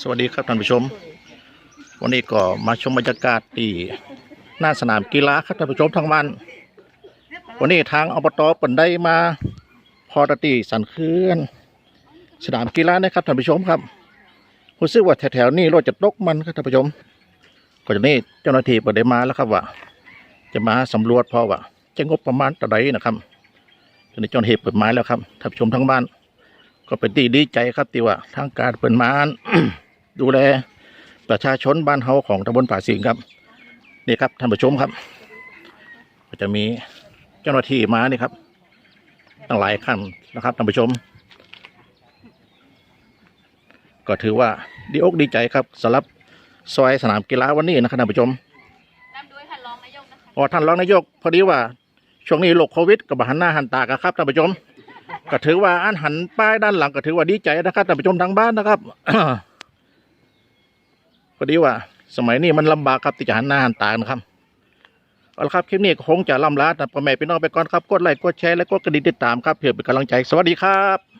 สวัสดีครับท่านผู้ชม วันนี้ก็มาชมบรรยากาศที่หน้าสนามกีฬาครับท่านผู้ชมทั้งวัน วันนี้ทางอบตปันได้มาพอตตีสันเคือน สนามกีฬานะครับท่านผู้ชมครับรู้สึกว่าแถวๆนี้รถจะตกมันครับท่านผู้ชมก็จะนี่เจ้าหน้าที่เปิดได้มาแล้วครับว่า จะมาสำรวจพราะว่าจะงบประมาณต่าใดนะครับตอนนี้เจ้าหน้าที่เปิดไม้แล้วครับท่านผู้ชมทั้งบ้านก็เป็นที่ดีใจครับที่ว่าทางการเปิดมา ดูแลประชาชนบ้านเฮาของตำบลป่าสิงครับนี่ครับท่านผู้ชมครับ ก็จะมีเจ้าหน้าที่มานี่ครับตั้งหลายขั้นนะครับท่านผู้ชม ก็ถือว่าดีอกดีใจครับสำหรับซอยสนามกีฬาวันนี้นะครับท่านผู้ชมนำโดยท่านรองนายกนะคะอ๋อท่านรองนายกพอดีว่าช่วงนี้โรคโควิดกับหันหน้าหันตากันครับท่านผู้ชมก็ถือว่าอันหันป้ายด้านหลังก็ถือว่าดีใจนะครับท่านผู้ชมทางบ้านนะครับพ อดีว่า สมัยนี้มันลำบากครับที่จะหันหน้าหันตานะครับเอาละครับคลิปนี้คงจะล่ำลาแต่พ่อแม่พี่น้องไปก่อนครับกดไลค์กดแชร์และกดกระดิ่งติดตามครับเพื่อเป็นกำลังใจสวัสดีครับ